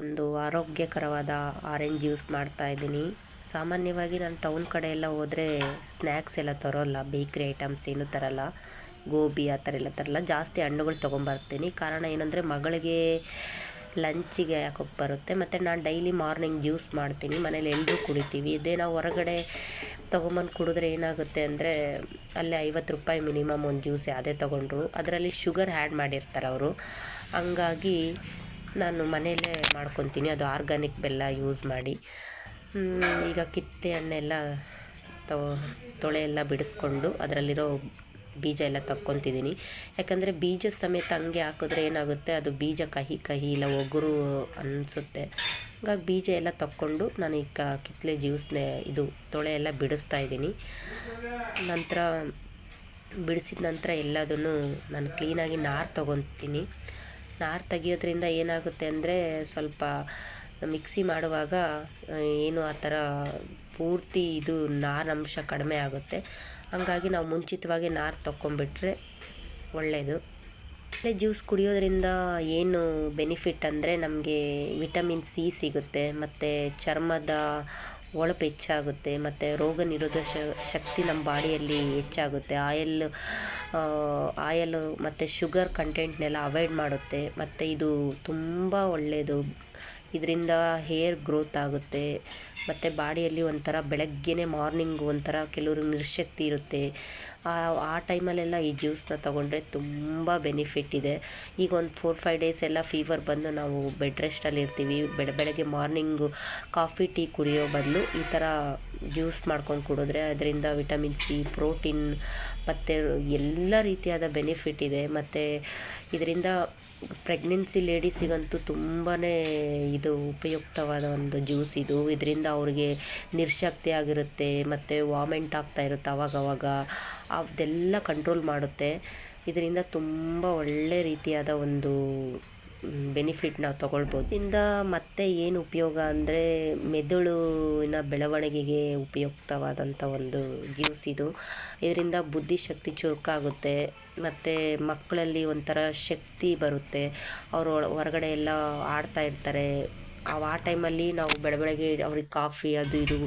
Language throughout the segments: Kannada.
ಒಂದು ಆರೋಗ್ಯಕರವಾದ ಆರೆಂಜ್ ಜ್ಯೂಸ್ ಮಾಡ್ತಾ ಇದ್ದೀನಿ. ಸಾಮಾನ್ಯವಾಗಿ ನಾನು ಟೌನ್ ಕಡೆ ಎಲ್ಲ ಹೋದರೆ ಸ್ನ್ಯಾಕ್ಸ್ ಎಲ್ಲ ತರೋಲ್ಲ ಬೇಕ್ರಿ ಐಟಮ್ಸ್ ಏನು ತರಲ್ಲ, ಗೋಬಿ ಆ ಥರ ಎಲ್ಲ ತರಲ್ಲ, ಜಾಸ್ತಿ ಹಣ್ಣುಗಳು ತೊಗೊಂಬರ್ತೀನಿ. ಕಾರಣ ಏನಂದರೆ ಮಗಳಿಗೆ ಲಂಚಿಗೆ ಯಾಕೋ ಬರುತ್ತೆ, ಮತ್ತು ನಾನು ಡೈಲಿ ಮಾರ್ನಿಂಗ್ ಜ್ಯೂಸ್ ಮಾಡ್ತೀನಿ, ಮನೇಲಿ ಎಲ್ಲರೂ ಕುಡಿತೀವಿ. ಇದೇ ನಾವು ಹೊರಗಡೆ ತೊಗೊಂಬಂದು ಕುಡಿದ್ರೆ ಏನಾಗುತ್ತೆ ಅಂದರೆ ಅಲ್ಲಿ ಐವತ್ತು ರೂಪಾಯಿ ಮಿನಿಮಮ್ ಒಂದು ಜ್ಯೂಸ್ ಯಾವುದೇ ತೊಗೊಂಡ್ರು, ಅದರಲ್ಲಿ ಶುಗರ್ ಆ್ಯಡ್ ಮಾಡಿರ್ತಾರೆ ಅವರು. ಹಂಗಾಗಿ ನಾನು ಮನೆಯಲ್ಲೇ ಮಾಡ್ಕೊತೀನಿ. ಅದು ಆರ್ಗಾನಿಕ್ ಬೆಲ್ಲ ಯೂಸ್ ಮಾಡಿ. ಈಗ ಕಿತ್ತೆ ಹಣ್ಣೆಲ್ಲ ತೊ, ತೊಳೆ ಎಲ್ಲ ಬಿಡಿಸ್ಕೊಂಡು ಅದರಲ್ಲಿರೋ ಬೀಜ ಎಲ್ಲ ತಕ್ಕೊತಿದ್ದೀನಿ. ಯಾಕಂದರೆ ಬೀಜ ಸಮೇತ ಹಂಗೆ ಹಾಕಿದ್ರೆ ಏನಾಗುತ್ತೆ? ಅದು ಬೀಜ ಕಹಿ ಕಹಿ ಇಲ್ಲ, ಒಗರು ಅನಿಸುತ್ತೆ. ಹಾಗಾಗಿ ಬೀಜ ಎಲ್ಲ ತಕ್ಕೊಂಡು ನಾನು ಈಗ ಕಿತ್ತಲೆ ಜ್ಯೂಸ್ನೇ ಇದು ತೊಳೆ ಎಲ್ಲ ಬಿಡಿಸ್ತಾ ಇದ್ದೀನಿ. ನಂತರ, ಬಿಡಿಸಿದ ನಂತರ ಎಲ್ಲದನ್ನು ನಾನು ಕ್ಲೀನಾಗಿ ನಾರು ತೊಗೊತೀನಿ. ನಾರು ತೆಗಿಯೋದ್ರಿಂದ ಏನಾಗುತ್ತೆ ಅಂದರೆ ಸ್ವಲ್ಪ ಮಿಕ್ಸಿ ಮಾಡುವಾಗ ಏನು ಆ ಥರ ಪೂರ್ತಿ ಇದು ನಾರಂಶ ಕಡಿಮೆ ಆಗುತ್ತೆ. ಹಂಗಾಗಿ ನಾವು ಮುಂಚಿತವಾಗಿ ನಾರು ತಕ್ಕೊಂಬಿಟ್ರೆ ಒಳ್ಳೆಯದು ಜ್ಯೂಸ್ ಕುಡಿಯೋದ್ರಿಂದ ಏನು ಬೆನಿಫಿಟ್ ಅಂದರೆ ನಮಗೆ ವಿಟಮಿನ್ ಸಿ ಸಿಗುತ್ತೆ, ಮತ್ತು ಚರ್ಮದ ಹೊಳಪು ಹೆಚ್ಚಾಗುತ್ತೆ, ಮತ್ತು ರೋಗ ನಿರೋಧಕ ಶಕ್ತಿ ನಮ್ಮ ಬಾಡಿಯಲ್ಲಿ ಹೆಚ್ಚಾಗುತ್ತೆ. ಆಯಲ್ ಆಯಲು ಮತ್ತು ಶುಗರ್ ಕಂಟೆಂಟ್ನೆಲ್ಲ ಅವಾಯ್ಡ್ ಮಾಡುತ್ತೆ. ಮತ್ತು ಇದು ತುಂಬ ಒಳ್ಳೆಯದು ಇದರಿಂದ ಹೇರ್ ಗ್ರೋತ್ ಆಗುತ್ತೆ. ಮತ್ತು ಬಾಡಿಯಲ್ಲಿ ಒಂಥರ ಬೆಳಗ್ಗೆನೇ ಮಾರ್ನಿಂಗ್ ಒಂಥರ ಕೆಲವ್ರಿಗೆ ನಿರ್ಶಕ್ತಿ ಇರುತ್ತೆ. ಆ ಟೈಮಲ್ಲೆಲ್ಲ ಈ ಜ್ಯೂಸನ್ನ ತೊಗೊಂಡ್ರೆ ತುಂಬ ಬೆನಿಫಿಟ್ ಇದೆ. ಈಗ ಒಂದು ಫೋರ್ ಫೈವ್ ಡೇಸ್ ಎಲ್ಲ ಫೀವರ್ ಬಂದು ನಾವು ಬೆಡ್ ರೆಸ್ಟಲ್ಲಿ ಇರ್ತೀವಿ. ಬೆಳ, ಬೆಳಗ್ಗೆ ಮಾರ್ನಿಂಗು ಕಾಫಿ ಟೀ ಕುಡಿಯೋ ಬದಲು ಈ ಥರ ಜ್ಯೂಸ್ ಮಾಡ್ಕೊಂಡು ಕುಡಿದ್ರೆ ಅದರಿಂದ ವಿಟಮಿನ್ ಸಿ ಪ್ರೋಟೀನ್ ಮತ್ತು ಎಲ್ಲ ರೀತಿಯಾದ ಬೆನಿಫಿಟ್ ಇದೆ. ಮತ್ತು ಇದರಿಂದ ಪ್ರೆಗ್ನೆನ್ಸಿ ಲೇಡೀಸಿಗಂತೂ ತುಂಬಾ ಇದು ಉಪಯುಕ್ತವಾದ ಒಂದು ಜ್ಯೂಸ್ ಇದು. ಇದರಿಂದ ಅವ್ರಿಗೆ ನಿರ್ಶಕ್ತಿ ಆಗಿರುತ್ತೆ, ಮತ್ತು ವಾಮೆಂಟ್ ಆಗ್ತಾ ಇರುತ್ತೆ ಅವಾಗವಾಗ. ಅದೆಲ್ಲ ಕಂಟ್ರೋಲ್ ಮಾಡುತ್ತೆ. ಇದರಿಂದ ತುಂಬ ಒಳ್ಳೆ ರೀತಿಯಾದ ಒಂದು ಬೆನಿಫಿಟ್ ನಾವು ತಗೊಳ್ಬೋದು. ಇಂದ ಮತ್ತೆ ಏನು ಉಪಯೋಗ ಅಂದರೆ ಮೆದುಳಿನ ಬೆಳವಣಿಗೆಗೆ ಉಪಯುಕ್ತವಾದಂಥ ಒಂದು ಜ್ಯೂಸ್ ಇದು. ಇದರಿಂದ ಬುದ್ಧಿಶಕ್ತಿ ಚುರುಕಾಗುತ್ತೆ, ಮತ್ತು ಮಕ್ಕಳಲ್ಲಿ ಒಂಥರ ಶಕ್ತಿ ಬರುತ್ತೆ. ಅವರು ಹೊರಗಡೆ ಎಲ್ಲ ಆಡ್ತಾ ಇರ್ತಾರೆ. ಆ ಟೈಮಲ್ಲಿ ನಾವು ಬೆಳಬೆಳಗ್ಗೆ ಅವ್ರಿಗೆ ಕಾಫಿ ಅದು ಇದು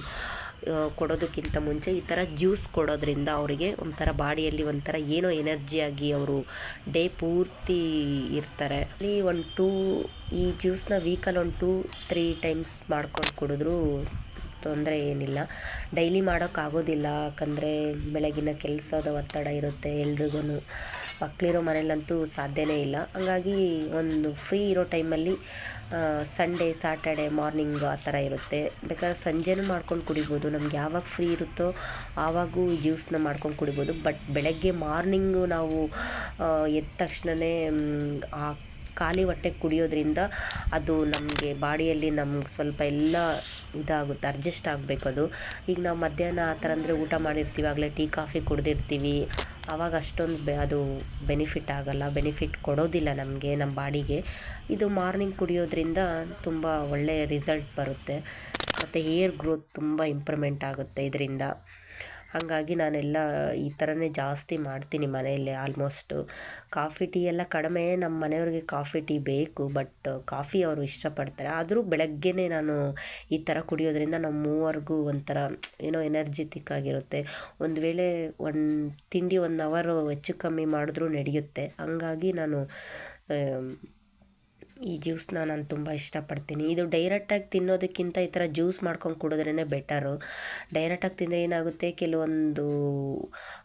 ಕೊಡೋದಕ್ಕಿಂತ ಮುಂಚೆ ಈ ಥರ ಜ್ಯೂಸ್ ಕೊಡೋದ್ರಿಂದ ಅವರಿಗೆ ಒಂಥರ ಬಾಡಿಯಲ್ಲಿ ಒಂಥರ ಏನೋ ಎನರ್ಜಿಯಾಗಿ ಅವರು ಡೇ ಪೂರ್ತಿ ಇರ್ತಾರೆ. ಅಲ್ಲಿ ಒಂದು ಟೂ ಈ ಜ್ಯೂಸನ್ನ ವೀಕಲ್ಲಿ ಒಂದು ಟೂ, ತ್ರೀ ಟೈಮ್ಸ್ ಮಾಡ್ಕೊಂಡು ಕುಡಿದ್ರೂ ತೊಂದರೆ ಏನಿಲ್ಲ. ಡೈಲಿ ಮಾಡೋಕ್ಕಾಗೋದಿಲ್ಲ. ಯಾಕಂದರೆ ಬೆಳಗಿನ ಕೆಲಸದ ಒತ್ತಡ ಇರುತ್ತೆ ಎಲ್ರಿಗೂ ಮಕ್ಕಳಿರೋ ಮನೇಲಂತೂ ಸಾಧ್ಯವೇ ಇಲ್ಲ. ಹಂಗಾಗಿ ಒಂದು ಫ್ರೀ ಇರೋ ಟೈಮಲ್ಲಿ ಸಂಡೇ ಸಾಟರ್ಡೆ ಮಾರ್ನಿಂಗ್ ಆ ಥರ ಇರುತ್ತೆ. ಬೇಕಾದ್ರೆ ಸಂಜೆನೂ ಮಾಡ್ಕೊಂಡು ಕುಡಿಬೋದು. ನಮ್ಗೆ ಯಾವಾಗ ಫ್ರೀ ಇರುತ್ತೋ ಆವಾಗೂ ಜ್ಯೂಸನ್ನ ಮಾಡ್ಕೊಂಡು ಕುಡಿಬೋದು. ಬಟ್ ಬೆಳಗ್ಗೆ ಮಾರ್ನಿಂಗು ನಾವು ಎದ್ದ ತಕ್ಷಣವೇ ಆ ಖಾಲಿ ಹೊಟ್ಟೆಗೆ ಕುಡಿಯೋದ್ರಿಂದ ಅದು ನಮಗೆ ಬಾಡಿಯಲ್ಲಿ ನಮ್ಗೆ ಸ್ವಲ್ಪ ಎಲ್ಲ ಇದಾಗುತ್ತೆ, ಅಡ್ಜಸ್ಟ್ ಆಗಬೇಕು ಅದು. ಈಗ ನಾವು ಮಧ್ಯಾಹ್ನ ಆ ಥರ ಅಂದರೆ ಊಟ ಮಾಡಿರ್ತೀವಿ, ಆಗಲೇ ಟೀ, ಕಾಫಿ ಕುಡ್ದಿರ್ತೀವಿ. ಆವಾಗ ಅಷ್ಟೊಂದು ಬೆ, ಅದು ಬೆನಿಫಿಟ್ ಆಗೋಲ್ಲ, ಬೆನಿಫಿಟ್ ಕೊಡೋದಿಲ್ಲ ನಮಗೆ ನಮ್ಮ ಬಾಡಿಗೆ. ಇದು ಮಾರ್ನಿಂಗ್ ಕುಡಿಯೋದ್ರಿಂದ ತುಂಬ ಒಳ್ಳೆಯ ರಿಸಲ್ಟ್ ಬರುತ್ತೆ. ಮತ್ತು ಹೇರ್ ಗ್ರೋತ್ ತುಂಬ ಇಂಪ್ರೂವ್ಮೆಂಟ್ ಆಗುತ್ತೆ ಇದರಿಂದ. ಹಾಗಾಗಿ ನಾನೆಲ್ಲ ಈ ಥರನೇ ಜಾಸ್ತಿ ಮಾಡ್ತೀನಿ ಮನೆಯಲ್ಲೇ ಆಲ್ಮೋಸ್ಟು. ಕಾಫಿ ಟೀ ಎಲ್ಲ ಕಡಿಮೆ ನಮ್ಮ ಮನೆಯವ್ರಿಗೆ ಕಾಫಿ ಟೀ ಬೇಕು, ಬಟ್ ಕಾಫಿ ಅವರು ಇಷ್ಟಪಡ್ತಾರೆ. ಆದರೂ ಬೆಳಗ್ಗೆನೇ ನಾನು ಈ ಥರ ಕುಡಿಯೋದ್ರಿಂದ ನಮ್ಮ ಮೂವರ್ಗೂ ಒಂಥರ ಏನೋ ಎನರ್ಜೆಟಿಕ್ ಆಗಿರುತ್ತೆ. ಒಂದು ವೇಳೆ ಒಂದು ತಿಂಡಿ ಒನ್ ಅವರು ಹೆಚ್ಚು ಕಮ್ಮಿ ಮಾಡಿದ್ರೂ ನಡೆಯುತ್ತೆ. ಹಂಗಾಗಿ ನಾನು ಈ ಜ್ಯೂಸನ್ನ ನಾನು ತುಂಬ ಇಷ್ಟಪಡ್ತೀನಿ. ಇದು ಡೈರೆಕ್ಟಾಗಿ ತಿನ್ನೋದಕ್ಕಿಂತ ಈ ಥರ ಜ್ಯೂಸ್ ಮಾಡ್ಕೊಂಡು ಕುಡಿದ್ರೇ ಬೆಟರು. ಡೈರೆಕ್ಟಾಗಿ ತಿಂದರೆ ಏನಾಗುತ್ತೆ? ಕೆಲವೊಂದು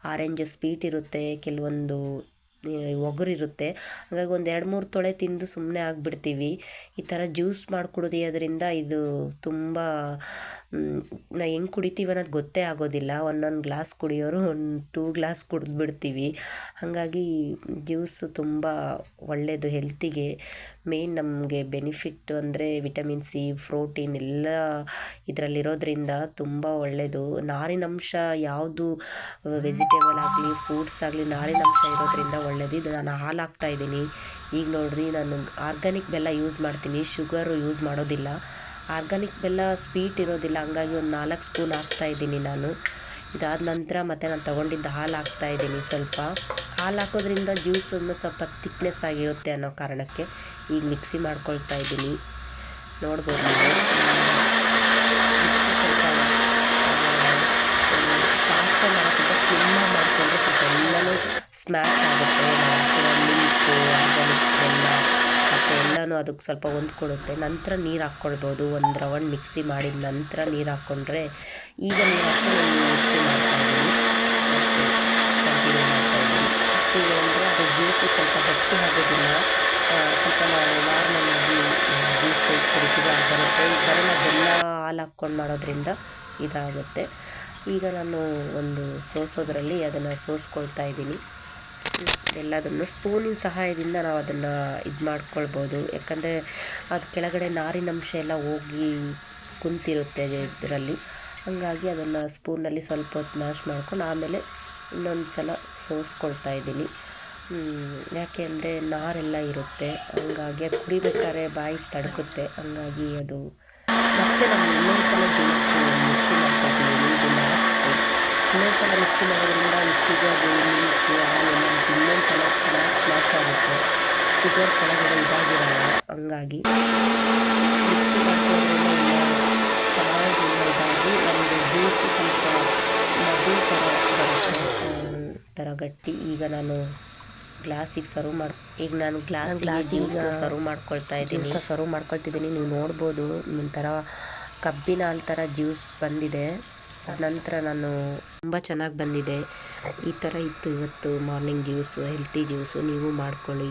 ಆರೆಂಜ್ ಸ್ವೀಟ್ ಇರುತ್ತೆ, ಕೆಲವೊಂದು ಒಗರಿರುತ್ತೆ. ಹಾಗಾಗಿ ಒಂದು ಎರಡು ಮೂರು ತೊಳೆ ತಿಂದು ಸುಮ್ಮನೆ ಆಗಿಬಿಡ್ತೀವಿ. ಈ ಥರ ಜ್ಯೂಸ್ ಮಾಡಿ ಕುಡಿಯೋದ್ರಿಂದ ಇದು ತುಂಬ ನಾ ಹೆಂಗೆ ಕುಡಿತೀವಿ ಅನ್ನೋದು ಗೊತ್ತೇ ಆಗೋದಿಲ್ಲ. ಒಂದೊಂದು ಗ್ಲಾಸ್ ಕುಡಿಯೋರು ಒಂದು ಟೂ ಗ್ಲಾಸ್ ಕುಡಿದ್ಬಿಡ್ತೀವಿ. ಹಾಗಾಗಿ ಜ್ಯೂಸು ತುಂಬ ಒಳ್ಳೆಯದು ಹೆಲ್ತಿಗೆ. ಮೇನ್ ನಮಗೆ ಬೆನಿಫಿಟ್ ಅಂದರೆ ವಿಟಮಿನ್ ಸಿ, ಪ್ರೋಟೀನ್ ಎಲ್ಲ ಇದರಲ್ಲಿರೋದ್ರಿಂದ ತುಂಬ ಒಳ್ಳೆಯದು ನಾರಿನಂಶ ಯಾವುದು ವೆಜಿಟೇಬಲ್ ಆಗಲಿ, ಫ್ರೂಟ್ಸ್ ಆಗಲಿ ನಾರಿನಂಶ ಇರೋದ್ರಿಂದ ಒಳ್ಳೆಯದು ನಾನು ಹಾಲು ಹಾಕ್ತಾಯಿದ್ದೀನಿ ಈಗ ನೋಡಿರಿ, ನಾನು ಆರ್ಗ್ಯಾನಿಕ್ ಬೆಲ್ಲ ಯೂಸ್ ಮಾಡ್ತೀನಿ. ಶುಗರು ಯೂಸ್ ಮಾಡೋದಿಲ್ಲ. ಆರ್ಗ್ಯಾನಿಕ್ ಬೆಲ್ಲ ಸ್ವೀಟ್ ಇರೋದಿಲ್ಲ. ಹಂಗಾಗಿ ಒಂದು ನಾಲ್ಕು ಸ್ಪೂನ್ ಹಾಕ್ತಾ ಇದ್ದೀನಿ ನಾನು. ಇದಾದ ನಂತರ ಮತ್ತು ನಾನು ತೊಗೊಂಡಿದ್ದ ಹಾಲು ಹಾಕ್ತಾ ಇದ್ದೀನಿ ಸ್ವಲ್ಪ. ಹಾಲು ಹಾಕೋದ್ರಿಂದ ಜ್ಯೂಸನ್ನು ಸ್ವಲ್ಪ ತಿಕ್ನೆಸ್ ಆಗಿರುತ್ತೆ ಅನ್ನೋ ಕಾರಣಕ್ಕೆ ಈಗ ಮಿಕ್ಸಿ ಮಾಡ್ಕೊಳ್ತಾ ಇದ್ದೀನಿ. ನೋಡ್ಬೋದು ನೀವು ಮಿಕ್ಸಿ ಸ್ವಲ್ಪ ಫಾಸ್ಟಾಗಿ ಮಾಡೋಕ್ಕಿಂತ ಸ್ಲಿಮ್ಮಾಗಿ ಮಾಡಿಕೊಂಡ್ರೆ ಸ್ವಲ್ಪ ಎಲ್ಲನೂ ಸ್ಮ್ಯಾಶ್ ಆಗುತ್ತೆ ನಾವು ಮಿಲ್ಕು ಆರ್ಗ್ಯಾನಿಕ್ ಬೆಲ್ಲ, ಮತ್ತು ಎಲ್ಲನೂ ಅದಕ್ಕೆ ಸ್ವಲ್ಪ ಹೊಂದ್ಕೊಳ್ಳುತ್ತೆ ನಂತರ ನೀರು ಹಾಕ್ಕೊಳ್ಬೋದು, ಒಂದು ರೌಂಡ್ ಮಿಕ್ಸಿ ಮಾಡಿದ ನಂತರ ನೀರು ಹಾಕ್ಕೊಂಡ್ರೆ ಈಗ ನೀರು ಹಾಕ್ಕೊಂಡು ಮಿಕ್ಸಿ ಮಾಡ್ತಾಯಿದ್ದೀನಿ ಅಂದರೆ ಅದು ಜ್ಯೂಸು ಸ್ವಲ್ಪ ಗಟ್ಟಿ ಆಗೋದಿಲ್ಲ. ಸ್ವಲ್ಪ ನಾವು ನಾರ್ಮಲಾಗಿ ಜ್ಯೂಸ್ ಕುಡಿತೀವಿ ಆ ಬರುತ್ತೆ ಈ ಥರ ನಾವು ಬೆಲ್ಲ ಹಾಲು ಹಾಕ್ಕೊಂಡು ಮಾಡೋದ್ರಿಂದ ಇದಾಗುತ್ತೆ. ಈಗ ನಾನು ಒಂದು ಸೋಸೋದ್ರಲ್ಲಿ ಅದನ್ನು ಸೋಸ್ಕೊಳ್ತಾ ಇದ್ದೀನಿ. ಎಲ್ಲದನ್ನು ಸ್ಪೂನಿನ ಸಹಾಯದಿಂದ ನಾವು ಅದನ್ನು ಇದು ಮಾಡ್ಕೊಳ್ಬೋದು. ಯಾಕಂದರೆ ಅದು ಕೆಳಗಡೆ ನಾರಿನಂಶ ಎಲ್ಲ ಹೋಗಿ ಕುಂತಿರುತ್ತೆ ಇದರಲ್ಲಿ. ಹಾಗಾಗಿ ಅದನ್ನು ಸ್ಪೂನಲ್ಲಿ ಸ್ವಲ್ಪ ಹೊತ್ತು ನಾಶ್ ಮಾಡ್ಕೊಂಡು ಆಮೇಲೆ ಇನ್ನೊಂದು ಸಲ ಸೋಸ್ಕೊಳ್ತಾ ಇದ್ದೀನಿ. ಯಾಕೆ ಅಂದರೆ ನಾರೆಲ್ಲ ಇರುತ್ತೆ. ಹಂಗಾಗಿ ಅದು ಕುಡಿಬೇಕಾದ್ರೆ ಬಾಯಿ ತಡ್ಕುತ್ತೆ. ಹಂಗಾಗಿ ಅದು ಮತ್ತೆ ನಾವು ಇನ್ನೊಂದು ಸಲ ಜ್ಯೂಸ್ ಇನ್ನೊಂದು ಸಲ ಮಿಕ್ಸಿ ಮಾಡೋದ್ರಿಂದ ಅಲ್ಲಿ ಸಿಗೋದು ಮಿಲ್ಕು ಹಾಲೆಲ್ಲ ಇನ್ನೊಂದು ಚೆನ್ನಾಗಿ ಚೆನ್ನಾಗಿ ಸ್ಮ್ಯಾಶ್ ಆಗುತ್ತೆ. ಶುಗರ್ ಕೆಳಗಡೆ ಇದಾಗಿರಲ್ಲ ಹಂಗಾಗಿ ಮಿಕ್ಸಿ ಮಾಡ್ಕೊಳ್ಳೋದ್ರಿಂದ ಎಲ್ಲ ಚೆನ್ನಾಗಿ ಇದಾಗಿ ನಮಗೆ ಜ್ಯೂಸ್ ಸ್ವಲ್ಪ ಮದು ಥರ ಬರುತ್ತೆ. ಥರ ಗಟ್ಟಿ. ಈಗ ನಾನು ಗ್ಲಾಸಿಗೆ ಸರ್ವ್ ಮಾಡಿ ಈಗ ನಾನು ಗ್ಲಾಸ್ ಗ್ಲಾಸ್ ಗ್ಲಾಸಿಗೆ ಸರ್ವ್ ಮಾಡ್ಕೊಳ್ತಾ ಇದ್ದೀನಿ. ಸರ್ವ್ ಮಾಡ್ಕೊಳ್ತಿದ್ದೀನಿ. ನೀವು ನೋಡ್ಬೋದು ಒಂಥರ ಕಬ್ಬಿನ ಹಾಲು ಥರ ಜ್ಯೂಸ್ ಬಂದಿದೆ. ಅದ ನಂತರ ನಾನು ತುಂಬ ಚೆನ್ನಾಗಿ ಬಂದಿದೆ. ಈ ಥರ ಇತ್ತು ಇವತ್ತು ಮಾರ್ನಿಂಗ್ ಜ್ಯೂಸು ಹೆಲ್ತಿ ಜ್ಯೂಸು ನೀವು ಮಾಡ್ಕೊಳ್ಳಿ.